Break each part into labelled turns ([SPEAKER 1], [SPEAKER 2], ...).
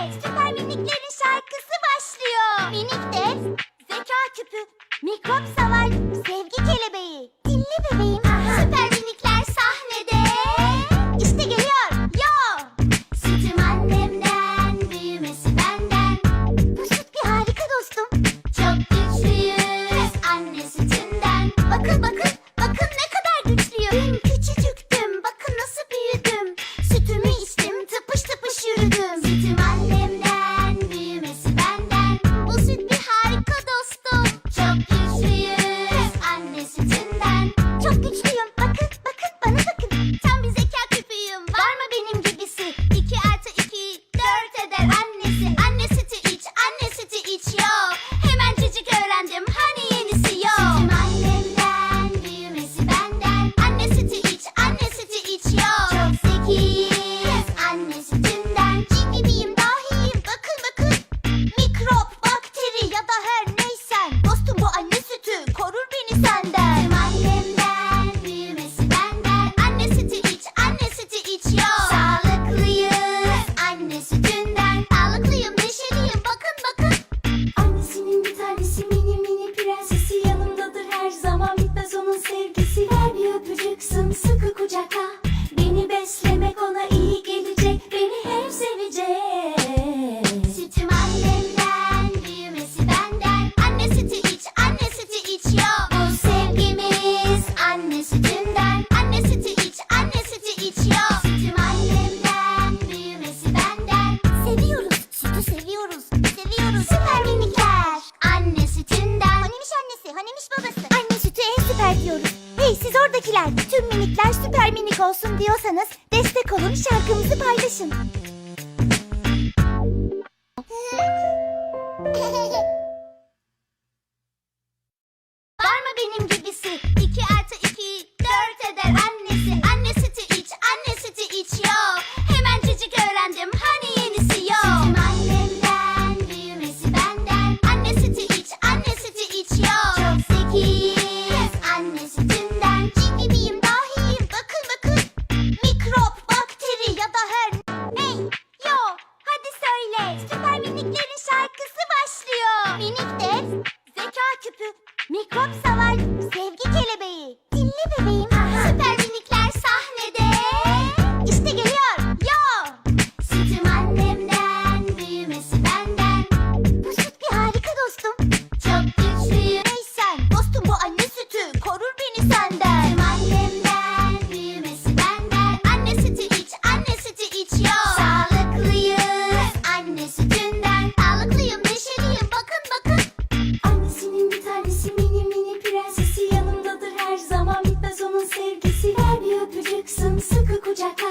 [SPEAKER 1] Hey! Süper Miniklerin şarkısı başlıyor. Minik de zeka küpü, mikrop savar, sevgi olsun diyorsanız destek olun şarkımızı paylaşın. くくじゃか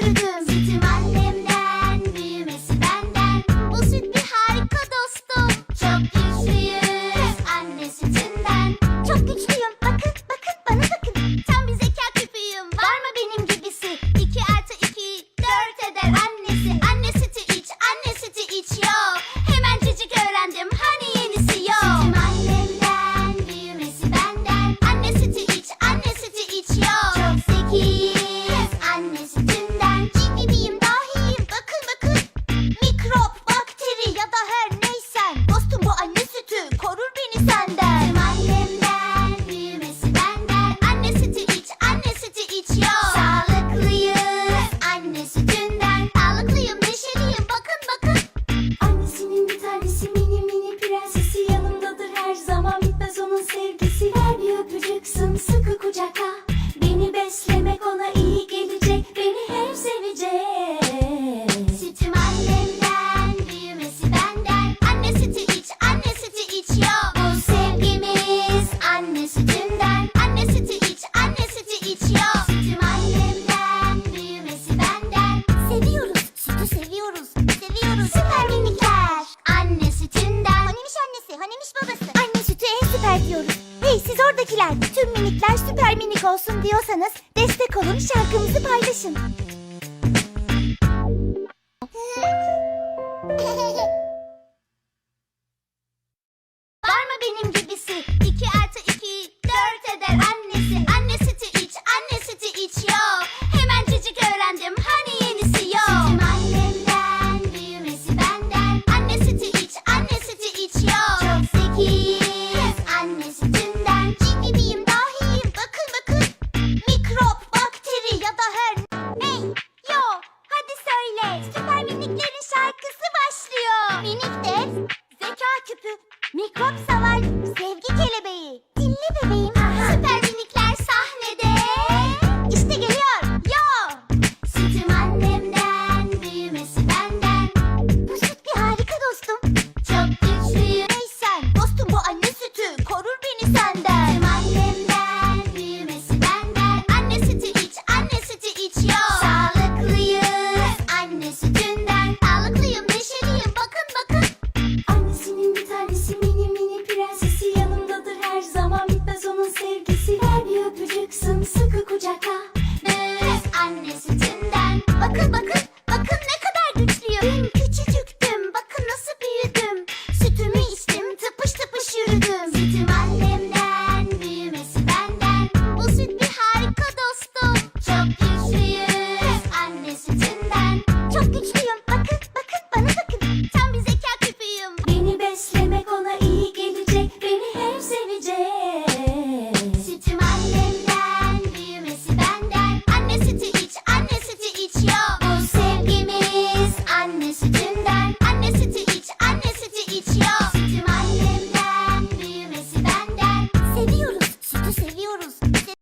[SPEAKER 1] sürdüm. Sütü seviyorsanız destek olun şarkımızı paylaşın. Var mı benim gibisi? 2 artı 2 4 eder annesi. Annesi ti iç, annesi ti iç yok. クッ。